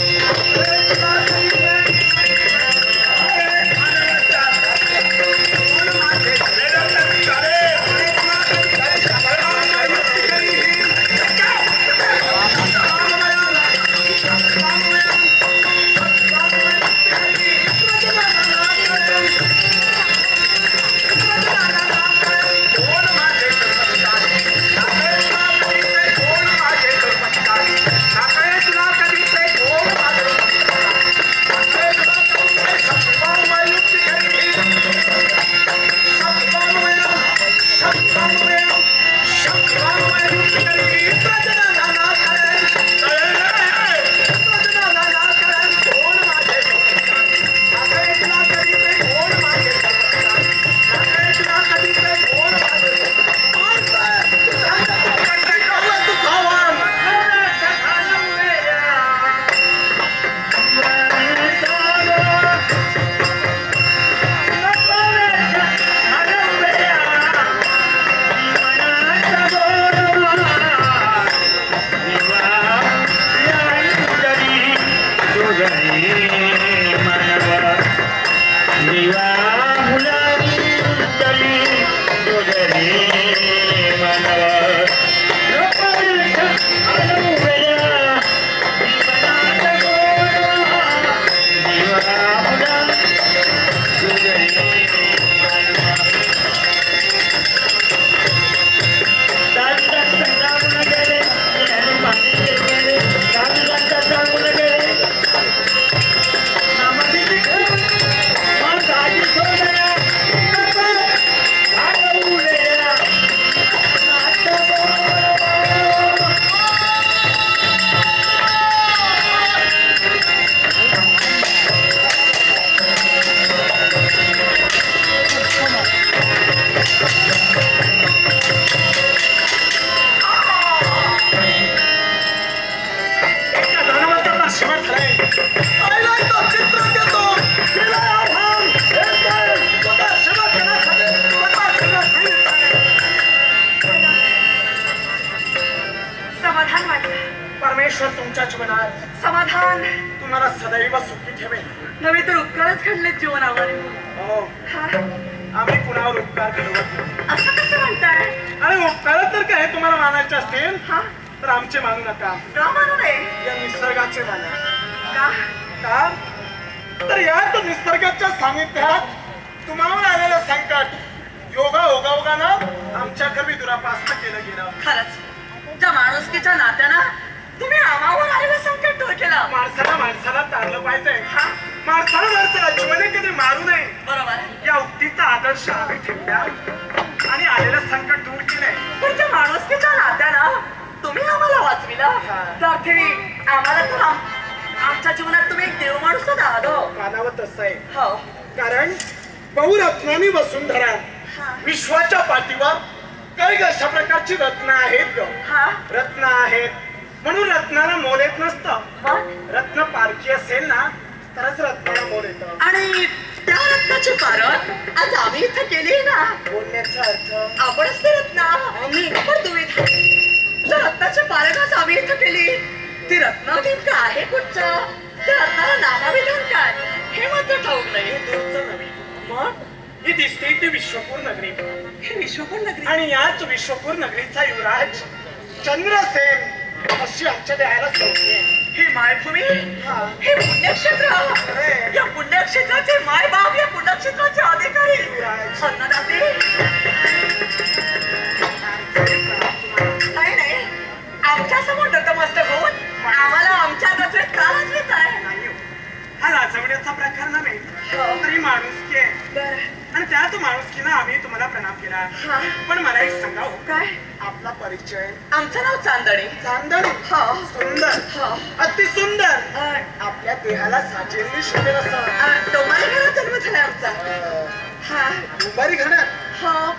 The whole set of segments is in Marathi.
एका परमेश्वर तुमच्या जीवनात. समाधान. तुम्हाला सदैव सुखी ठेवेल. नव्हे तर उपकारच घडले जीवनावर. हो. आम्ही कुणावर उपकार करत नाही. असं कसं म्हणताय? अरे उपकार तर काय? तुम्हाला मानायचे असतील? हा. तर आमचे मानू नका. का म्हणू नये? या निसर्गाचे माना का? तर यात निसर्गाच्या सानिध्यात तुम्हाला आलेलं संकट योगा ओगाओगानं आमच्या घरी दुरापास्त केलं गेलं. खरंच. त्या माणुसकीच्या नात्यानं तुम्ही आम्हावर आलेलं संकट दूर केलं. माणसाला माणसाला तारलं पाहिजे. माणसाला माणसाला जीवने कधी मारू नये. बरोबर. या उक्तीचा आदर्श आम्ही ठेवला. आणि आलेलं संकट दूर केलंय. पण त्या माणुसकीच्या नात्यानं तुम्ही आम्हाला वाचविलं. त्यार्थी आम्हाला तर आमच्या जीवनात तुम्ही एक देव माणूस आहात हो. मानावं तसं आहे. हो. कारण बहुरत्नानी वसुंधरा हा. विश्वाच्या पाठीवर काही अशा प्रकारची रत्न आहेत ग. हा. रत्न आहेत. म्हणून रत्नाला मोल येत नसतं. मग? रत्न पारखी असेल ना तरच रत्नाला मोल येतं. आणि त्या रत्नाची पारख आज आम्ही इथं केली ना. बोलण्याचा अर्थ? आपणच ते रत्न. आम्ही? पण तुम्ही त्या रत्नाची पारख आज आम्ही इथं केली. ती रत्न नेमकं आहे कुठचं त्या रत्नाला नामाविधान काय? हे मात्र ठाऊक नाही हे दूरचं नव्हे. मग? ही दिसते ती विश्वपूर नगरी. हे विश्वकोण नगरी? आणि याच विश्वपूर नगरीचा युवराज चंद्रसेन अशी आमच्या देहाला संज्ञा आहे. ही मायभूमी? हा. हे पुण्यक्षेत्र. या पुण्यक्षेत्राचे मायबाप या पुण्यक्षेत्राचे अधिकारी? युवराज. अन्नदाते? नाही नाही आमच्यासमोर नतमस्तक होऊन आम्हाला आमच्या नजरेत का लाजवीत आहे? नाही हो. हा लाजवण्याचा प्रकार नव्हे. हो. तरी माणुसकी आहे. बरं. आणि त्याच माणुसकीनं आम्ही तुम्हाला प्रणाम केला. हा. पण मला एक सांगा हो, काय? आपला परिचय. आमचं नाव चांदणी. चांदणी? हो. सुंदर. हो. अति सुंदर. अ, आपल्या देहाला साजेली शोभेल असं अ, डोंबारी घरात जन्म झाला आमचा. हा. दुपारी घरात? हो.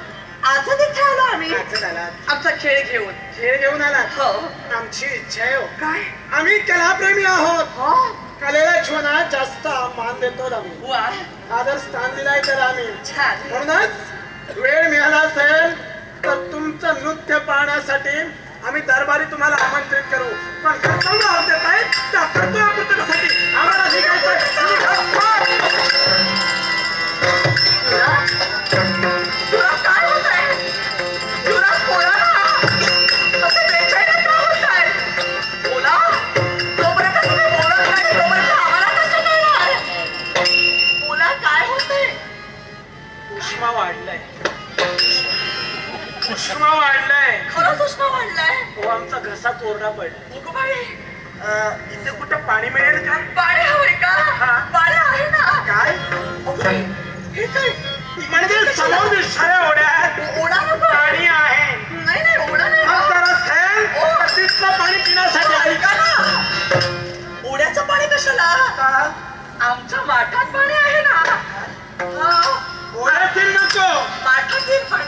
आजच इथे आलो आम्ही. आलात आमचा खेळ घेऊन. खेळ घेऊन आलात हो. आमची इच्छा आहे हो. काय? आम्ही कलाप्रेमी आहोत. हो? कलेला जीवनात जास्त मान देतो आम्ही. वा. आदर स्थान दिलाय तर आम्ही. छान. म्हणूनच वेळ मिळाला असेल तर तुमचं नृत्य पाहण्यासाठी आम्ही दरबारी तुम्हाला आमंत्रित करू. पण कर्तव्य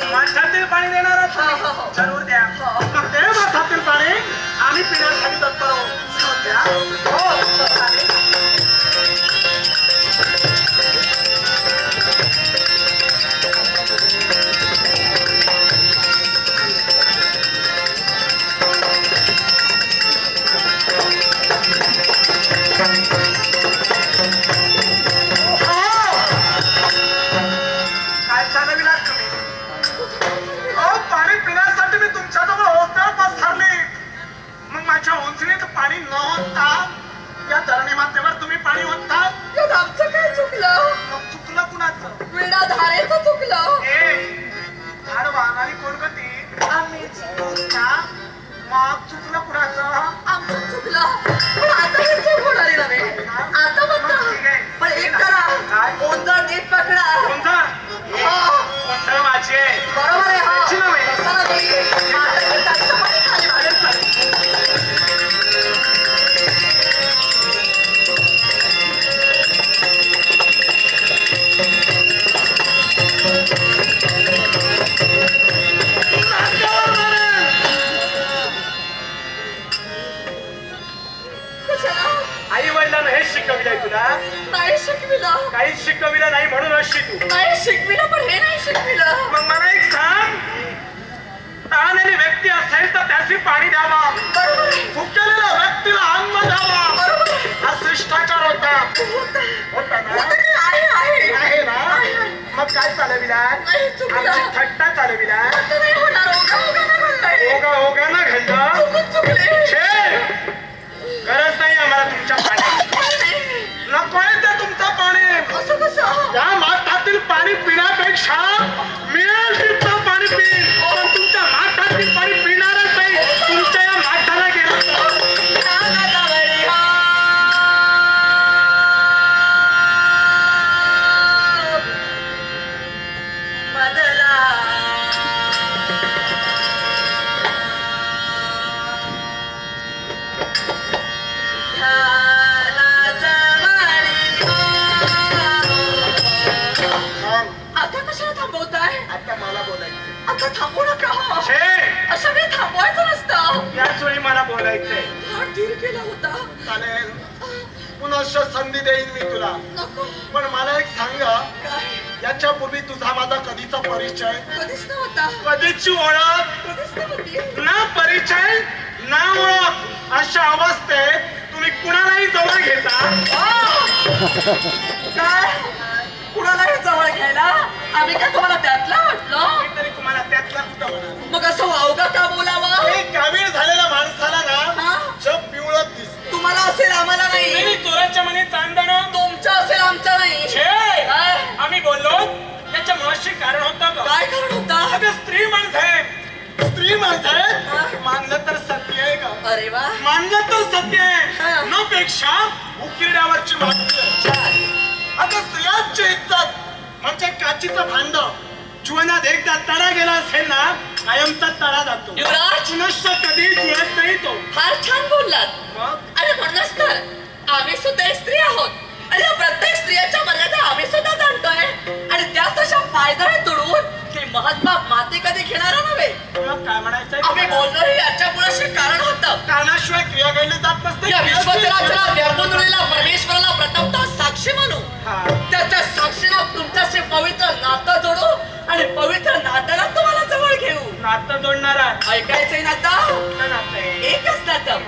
माठातील पाणी देणार आहात हो, हो? हो. जरूर द्या हो. मग ते माठातील पाणी आम्ही पिण्यासाठी तत्पर. द्या. हो शिकविलं. काहीच शिकविलं नाही म्हणून अशी तू. नाही शिकविलं पण हे नाही शिकविलं. मग मला एक सांग. तहानलेली व्यक्ती असेल तर त्याची पाणी द्यावा. भुकेलेल्या व्यक्तीला अन्न द्यावा. हा शिष्टाचार होता. होतं. होता ना? आहे आहे. आहे ना. मग काय चालविला नाही चुकलं. आमची थट्टा चालविला आता नाही होणार. ओघा ओघा ना घडलंय ओगा ओगा ना घंटा चुकून चुकले छे! पुन्हा संधी देईन मी तुला. पण मला एक सांग काय? याच्यापूर्वी तुझा माझा कधीचा परिचय? कधीच नव्हता. कधीची ओळख ना परिचय ना ओळख. अशा अवस्थेत तुम्ही कुणालाही जवळ घेता? काय? कुणाला हे जवळ घ्यायला? आम्ही काय तुम्हाला त्यातला वाटलो मी तरी तुम्हाला त्यातला कुठं मग असं वावगा का बोलावं? असेल आम्हाला नाही. चोराच्या मनी चांदणं? तुमचं असेल आमचं नाही. छे! काय? आम्ही बोललो त्याच्या मुळाशी कारण होतं का? काय कारण होता? अगं स्त्री माणसं आहे. स्त्री माणसं हा? आहे मानलं तर सत्य आहे का? अरे वा. मानलं तर सत्य हा. आहे न पेक्षा उकिरड्यावरची आहे छान. आता स्त्रियांची इज्जत म्हणजे काचीचं भांड. जीवनात एकदा तडा गेला असेल ना कायमचा तडा जातो. युवराज! पुनश्च कधी जुळत नाही तो. फार छान बोललात. मग? अरे म्हणूनच तर आम्ही सुद्धा एक स्त्री आहोत. या प्रत्येक स्त्रियांच्या मर्यादा आम्ही सुद्धा जाणतोय. आणि त्या तशा पायदळे तुडवून ते महात्मा माते कधी घेणार नव्हे. मग काय आम्ही बोललो हे याच्या मुळाशी कारण होतं. कारणाशिवाय क्रिया घडली जात नसते. या विश्वचराचरा उरलेला परमेश्वराला प्रथमतः साक्षी हा. त्याच्या साक्षीला तुमच्याशी पवित्र नातं जोडू. आणि पवित्र नात्याला तुम्हाला जवळ घेऊ. नातं जोडणारा. ऐकायचंय नातं? नातं? एकच नातं.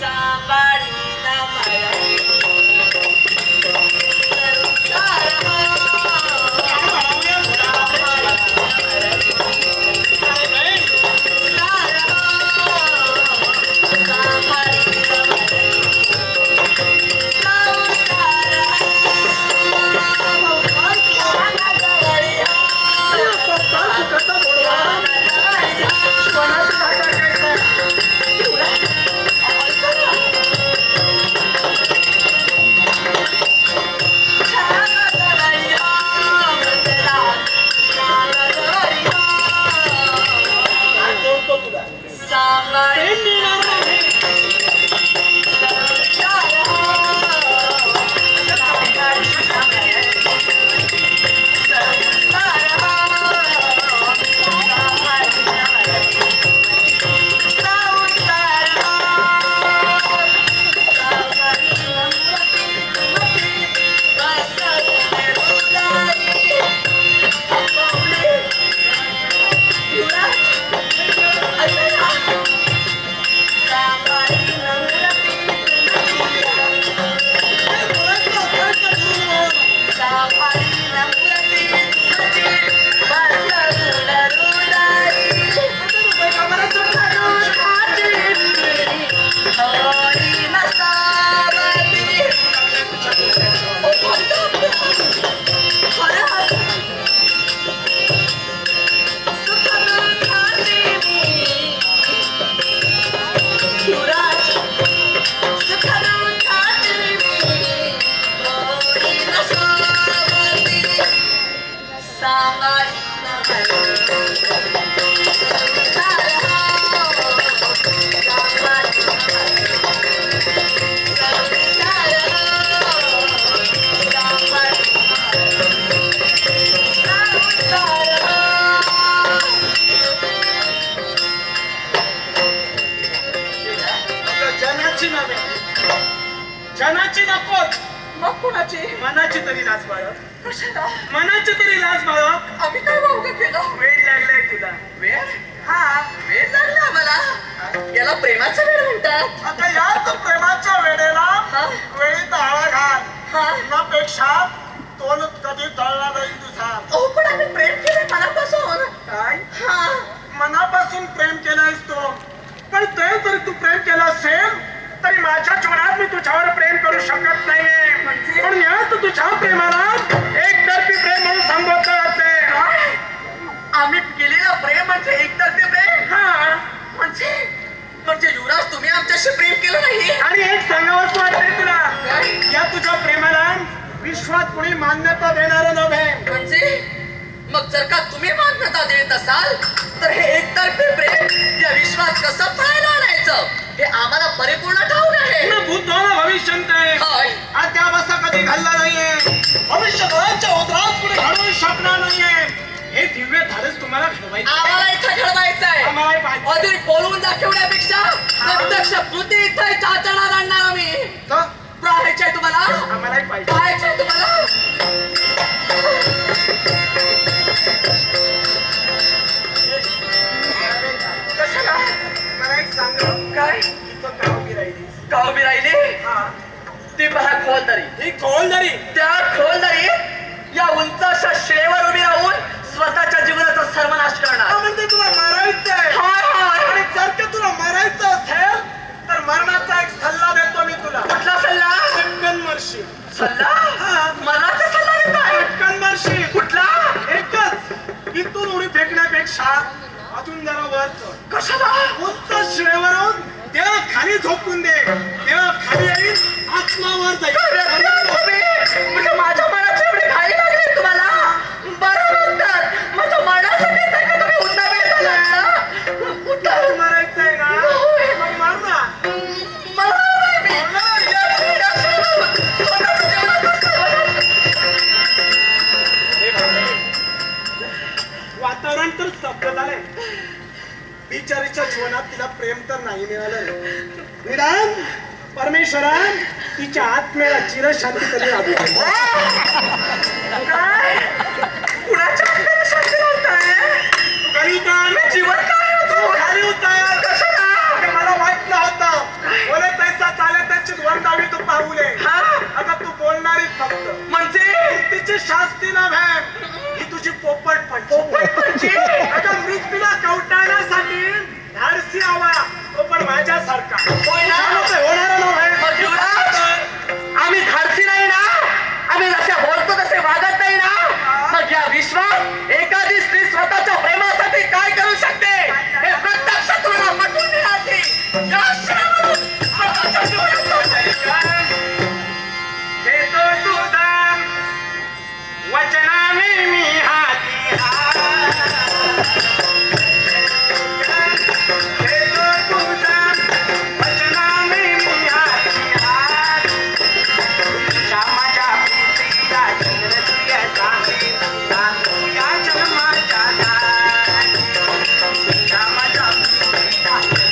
सांभाळीला मला जनाची नकोच मग कोणाची? मनाची तरी लाज बाळग. कशाला? मनाची तरी लाज बाळग. आम्ही काय वावगं केलं? वेळ लागलाय तुला. वेळ? हा वेळ लागला आम्हाला. याला प्रेमाचा वेळ म्हणतात. आता याच प्रेमाच्या वेळेला हा? वेळीत आळा घाल. हा. तुझ्यापेक्षा तोंड कधी तळला जाईल तुझा. अहो पण आम्ही प्रेम केलं मनापासून. काय? हा. मनापासून प्रेम केलंयस तो पण ते जर तू प्रेम केलं असेल तरी मी तुझ्यावर प्रेम करू शकत नाहीये? पण यात तुझ्या प्रेमाला एक तर्फी प्रेम म्हणून जाते काय? आम्ही केलेलं प्रेम म्हणजे एकतर्फी प्रेम? हा. म्हणजे? म्हणजे युवराज तुम्ही आमच्याशी प्रेम केलं नाही? आणि एक सांगावंच वाटतंय तुला? या तुझ्या प्रेमाला विश्वात कुणी मान्यता देणार नव्हे. म्हणजे? मग जर का तुम्ही मान्यता देत असाल तर हे एकतर्फी प्रेम या विश्वात कसं पाहायला आणायचं? हे आम्हाला परिपूर्ण ठाऊक आहे. न भूतो न भविष्यंते काय? अद्यावस्था कधी घडला नाहीये. भविष्यकाळाच्या उतरात पुढे घडवू शकणार नाहीये. हे दिव्य धाडस तुम्हाला घडवायचं आहे. आम्हाला इथं घडवायचं आहे. आम्हाला पाहिजे अधिक बोलून दाखवण्यापेक्षा प्रत्यक्ष कृती इथं चाचणार आणणार आम्ही. तर पाहायचंय तुम्हाला? आम्हालाही पाहिजे पाहायचंय तुम्हाला? काय? इथं का उभी राहिलीस गाव बी राहिली? हा. ती पहा खोलदरी. ही खोल जरी त्या खोलदरी या उंच अशा शिळेवर उभी राहून स्वतःच्या जीवनाचा सर्वनाश करणार. म्हणजे तुला हाय. आणि जर का तुला मारायचं असेल तर मरणाचा एक सल्ला देतो मी तुला. कुठला सल्ला? पटकन मरशील. सल्ला? हा. मनाचा सल्ला देताय? पटकन मरशील. कुठला? एकच. इथून उडी फेकण्यापेक्षा अजून जरा वर. चढ. कशाला? उंच शिळेवरून? देवा खाली झोपून दे. देवा खाली येईल. आत्मावर जाईल. नाही मिळालं निदान परमेश्वरा तिच्या आत्म्याला चिरशांती तरी लाभू दे. काय? कुणाच्या आपल्याला शांती लावताय. मी जिवंत काय होतो? खाली उतार. कशाला? अगं, मला माहीत नव्हतं. बोले तैसा चाले त्याची तू पाहुले हा? आता तू बोलणारी फक्त. म्हणजे? तिची शास्ती नव्हे. ही त्यामुळे होणार आम्ही धाडसी नाही ना. आम्ही जसे बोलतो तसे वागत नाही ना. मग या विश्वात एखादी स्त्री स्वतःच्या प्रेमासाठी काय करू शकते? हे प्रत्यक्ष तुला पटवून देण्याची वचनाने मी हाती हात. दारी. श्यामाच्या